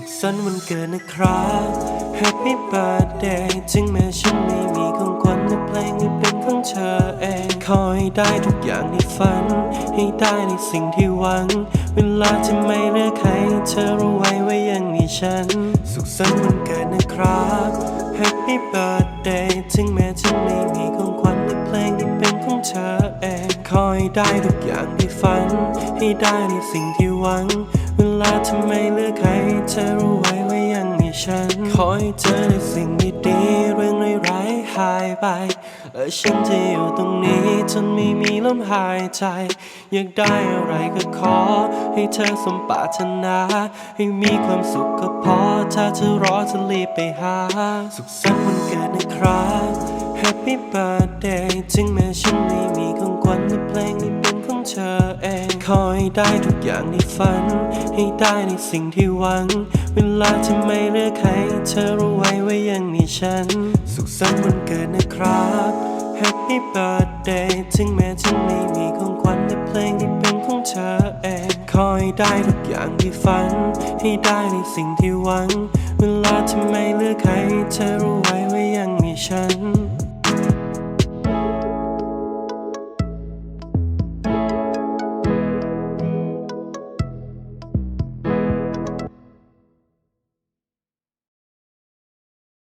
สุขสันต์วันเกิดนะครับ Happy birthday ถึงแม้ฉันไม่มีของขวัญแต่เพลงนี้เป็นของเธอเองขอให้ได้ทุกอย่างในฝัน ให้ได้ในสิ่งที่หวัง เวลาที่ไม่เลือกใครเธอรู้ไว้ว่ายังมีฉัน สุขสันต์วันเกิดนะครับ Happy birthday ถึงแม้ฉันไม่มีของขวัญแต่เพลงนี้เป็นของเธอเองขอให้ได้ทุกอย่างที่ฝัน ให้ได้ในสิ่งที่หวัง เวลาที่ไมเลือกใครเธอรู้ไว้ว่ายังมีฉัน ขอให้เจอในสิ่งดีๆเรื่องร้ายๆหายไป และฉันจะอยู่ตรงนี้จนไม่มีลมหายใจ อยากได้อะไรก็ขอ ให้เธอสมปรารถนา ให้มีความสุขก็พอ ถ้าเธอรอจะรีบไปหา สุขสันต์วันเกิดนะครับ Happy birthday ถึงแม้ฉันไม่มีของขวัญแต่เพลงนี้เป็นของเธอเอง ขอให้ได้ทุกอย่างในฝัน ให้ได้ในสิ่งที่หวัง เวลาที่ไม่เลือกใครเธอรู้ไว้ว่ายังมีฉัน สุขสันต์วันเกิดนะครับ Happy birthday ถึงแม้ฉันไม่มีของขวัญแต่เพลงนี้เป็นของเธอเองขอให้ได้ทุกอย่างที่ฝัน ให้ได้ในสิ่งที่หวัง เวลาที่ไม่เลือกใครเธอรู้ไว้ว่ายังมีฉัน